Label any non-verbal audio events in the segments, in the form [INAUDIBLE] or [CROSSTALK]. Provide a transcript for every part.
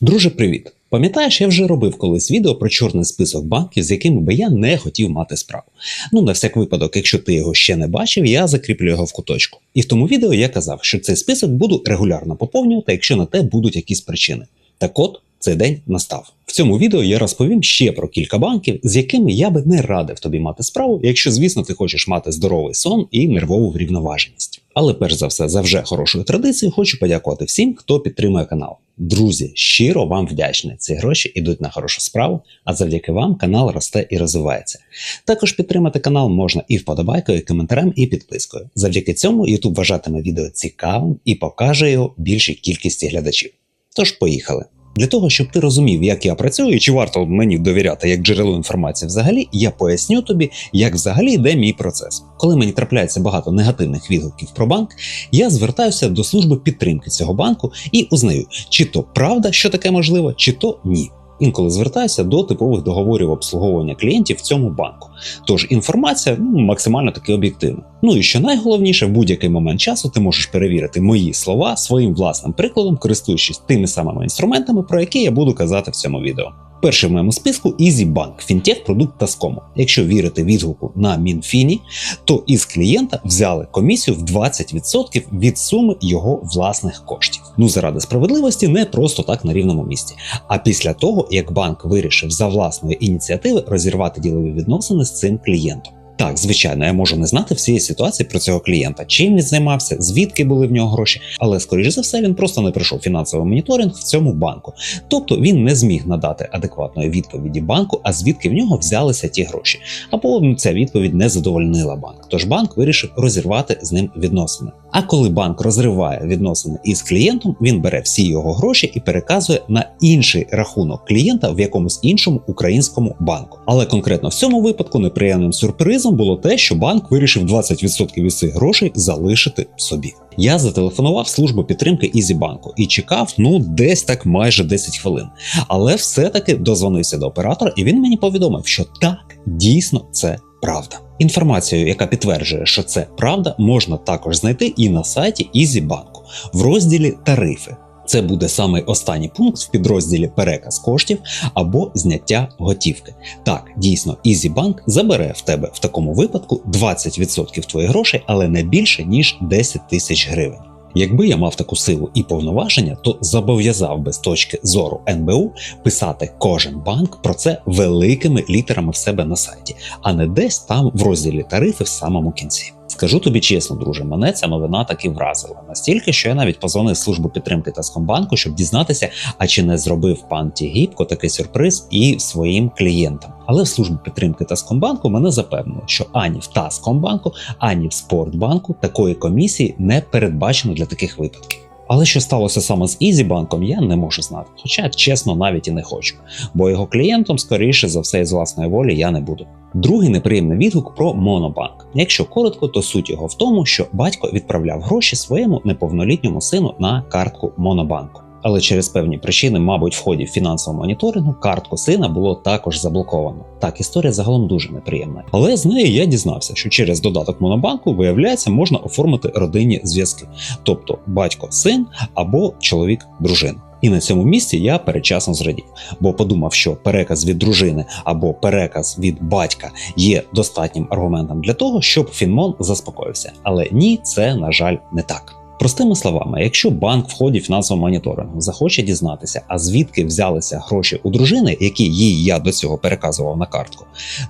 Друже, привіт! Пам'ятаєш, я вже робив колись відео про чорний список банків, з якими би я не хотів мати справу. Ну, на всяк випадок, якщо ти його ще не бачив, я закріплю його в куточку. І в тому відео я казав, що цей список буду регулярно поповнювати, якщо на те будуть якісь причини. Так от, цей день настав. В цьому відео я розповім ще про кілька банків, з якими я би не радив тобі мати справу, якщо, звісно, ти хочеш мати здоровий сон і нервову врівноваженість. Але перш за все, за вже хорошою традицією, хочу подякувати всім, хто підтримує канал. Друзі, щиро вам вдячний. Ці гроші йдуть на хорошу справу, а завдяки вам канал росте і розвивається. Також підтримати канал можна і вподобайкою, і коментарем, і підпискою. Завдяки цьому YouTube вважатиме відео цікавим і покаже його більшій кількості глядачів. Тож поїхали. Для того, щоб ти розумів, як я працюю чи варто мені довіряти як джерело інформації взагалі, я поясню тобі, як взагалі йде мій процес. Коли мені трапляється багато негативних відгуків про банк, я звертаюся до служби підтримки цього банку і узнаю, чи то правда, що таке можливо, чи то ні. Інколи звертаюся до типових договорів обслуговування клієнтів в цьому банку. Тож інформація ну, максимально таки об'єктивна. Ну і що найголовніше, в будь-який момент часу ти можеш перевірити мої слова своїм власним прикладом, користуючись тими самими інструментами, про які я буду казати в цьому відео. Перший в моєму списку EasyBank, фінтех продукт Таскому. Якщо вірити відгуку на Мінфіні, то із клієнта взяли комісію в 20% від суми його власних коштів. Ну заради справедливості, не просто так на рівному місці. А після того, як банк вирішив за власної ініціативи розірвати ділові відносини з цим клієнтом. Так, звичайно, я можу не знати всієї ситуації про цього клієнта, чим він займався, звідки були в нього гроші, але скоріш за все він просто не пройшов фінансовий моніторинг в цьому банку. Тобто він не зміг надати адекватної відповіді банку, а звідки в нього взялися ті гроші. Або ця відповідь не задовольнила банк. Тож банк вирішив розірвати з ним відносини. А коли банк розриває відносини із клієнтом, він бере всі його гроші і переказує на інший рахунок клієнта в якомусь іншому українському банку. Але конкретно в цьому випадку неприємним сюрпризом було те, що банк вирішив 20% із цих грошей залишити собі. Я зателефонував службу підтримки Ізібанку і чекав ну десь так майже 10 хвилин. Але все-таки дозвонився до оператора, і він мені повідомив, що так, дійсно це правда. Інформацію, яка підтверджує, що це правда, можна також знайти і на сайті Ізібанку в розділі Тарифи. Це буде самий останній пункт в підрозділі переказ коштів або зняття готівки. Так, дійсно, EasyBank забере в тебе в такому випадку 20% твоїх грошей, але не більше ніж 10 тисяч гривень. Якби я мав таку силу і повноваження, то зобов'язав би з точки зору НБУ писати кожен банк про це великими літерами в себе на сайті, а не десь там в розділі тарифи в самому кінці. Скажу тобі чесно, друже, мене ця новина таки вразила настільки, що я навіть позвонив службу підтримки Таскомбанку, щоб дізнатися, а чи не зробив пан Тігіпко такий сюрприз і своїм клієнтам. Але в службі підтримки Таскомбанку мене запевнили, що ані в Таскомбанку, ані в Спортбанку такої комісії не передбачено для таких випадків. Але що сталося саме з Ізібанком, я не можу знати. Хоча, чесно, навіть і не хочу, бо його клієнтом, скоріше за все, з власної волі я не буду. Другий неприємний відгук про Монобанк. Якщо коротко, то суть його в тому, що батько відправляв гроші своєму неповнолітньому сину на картку Монобанку. Але через певні причини, мабуть, в ході фінансового моніторингу картку сина було також заблоковано. Так, історія загалом дуже неприємна. Але з неї я дізнався, що через додаток Монобанку, виявляється, можна оформити родинні зв'язки, тобто батько, син або чоловік, дружина. І на цьому місці я передчасно зрадів, бо подумав, що переказ від дружини або переказ від батька є достатнім аргументом для того, щоб Фінмон заспокоївся. Але ні, це на жаль не так. Простими словами, якщо банк в ході фінансового моніторингу захоче дізнатися, а звідки взялися гроші у дружини, які їй я до цього переказував на картку,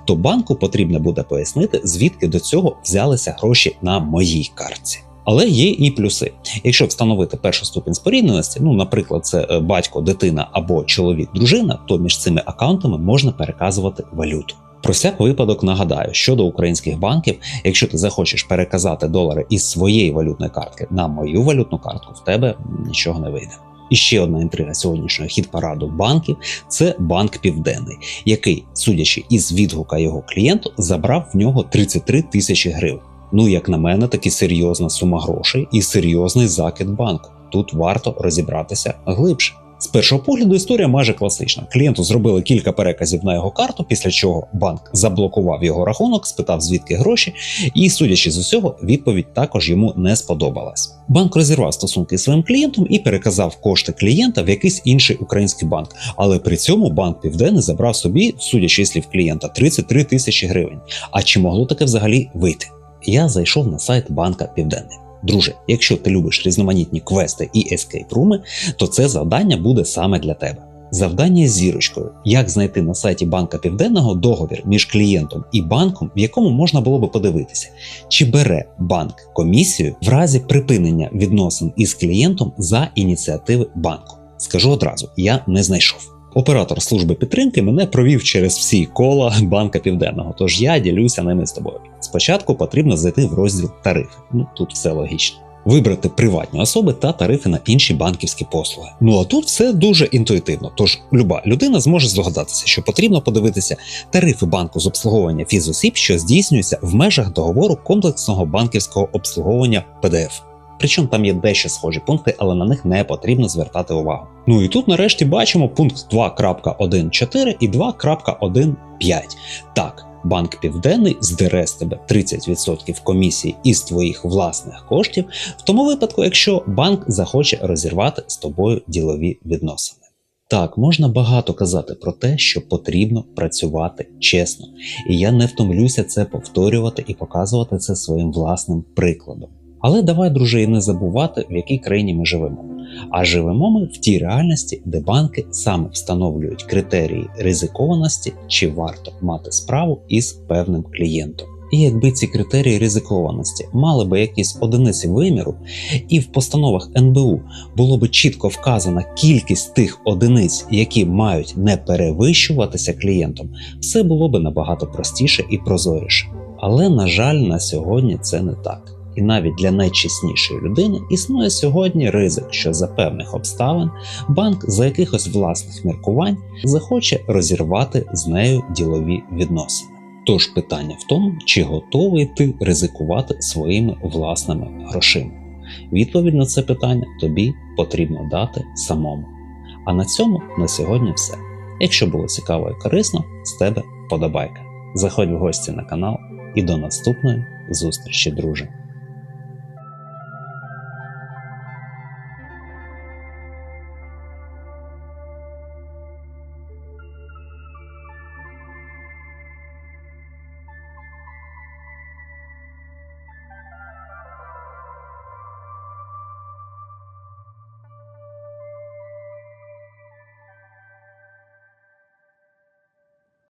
то банку потрібно буде пояснити, звідки до цього взялися гроші на моїй картці. Але є і плюси. Якщо встановити першу ступінь спорідненості, ну, наприклад, це е, батько, дитина або чоловік, дружина, то між цими аккаунтами можна переказувати валюту. Про всяк випадок нагадаю, щодо українських банків, якщо ти захочеш переказати долари із своєї валютної картки на мою валютну картку, в тебе нічого не вийде. І ще одна інтрига сьогоднішнього хід параду банків це банк Південний, який, судячи із відгука його клієнту, забрав в нього 33 тисячі гривень. Ну, як на мене, таки серйозна сума грошей і серйозний закид банку. Тут варто розібратися глибше. З першого погляду історія майже класична. Клієнту зробили кілька переказів на його карту, після чого банк заблокував його рахунок, спитав звідки гроші, і, судячи з усього, відповідь також йому не сподобалась. Банк розірвав стосунки з своїм клієнтом і переказав кошти клієнта в якийсь інший український банк. Але при цьому банк Південний забрав собі, судячи слів клієнта, 33 тисячі гривень. А чи могло таке взагалі вийти? Я зайшов на сайт банка Південний. Друже, якщо ти любиш різноманітні квести і ескейп-руми, то це завдання буде саме для тебе. Завдання з зірочкою: як знайти на сайті банка Південного договір між клієнтом і банком, в якому можна було би подивитися, чи бере банк комісію в разі припинення відносин із клієнтом за ініціативи банку. Скажу одразу, я не знайшов. Оператор служби підтримки мене провів через всі кола [LAUGHS] банка Південного, тож я ділюся ними з тобою. Спочатку потрібно зайти в розділ тарифи. Ну тут все логічно. Вибрати приватні особи та тарифи на інші банківські послуги. Ну а тут все дуже інтуїтивно. Тож люба людина зможе здогадатися, що потрібно подивитися тарифи банку з обслуговування фізосіб, що здійснюються в межах договору комплексного банківського обслуговування ПДФ. Причому там є дещо схожі пункти, але на них не потрібно звертати увагу. Ну і тут нарешті бачимо пункт 2.1.4 і 2.1.5. Так, банк Південний здере з тебе 30% комісії із твоїх власних коштів, в тому випадку, якщо банк захоче розірвати з тобою ділові відносини. Так, можна багато казати про те, що потрібно працювати чесно, і я не втомлюся це повторювати і показувати це своїм власним прикладом. Але давай, друже, і не забувати, в якій країні ми живемо. А живемо ми в тій реальності, де банки саме встановлюють критерії ризикованості, чи варто мати справу із певним клієнтом. І якби ці критерії ризикованості мали би якісь одиниці виміру, і в постановах НБУ було би чітко вказана кількість тих одиниць, які мають не перевищуватися клієнтом, все було би набагато простіше і прозоріше. Але на жаль, на сьогодні це не так. І навіть для найчеснішої людини існує сьогодні ризик, що за певних обставин банк за якихось власних міркувань захоче розірвати з нею ділові відносини. Тож питання в тому, чи готовий ти ризикувати своїми власними грошима. Відповідь на це питання тобі потрібно дати самому. А на цьому на сьогодні все. Якщо було цікаво і корисно, з тебе подобайка. Заходь в гості на канал і до наступної зустрічі, друже!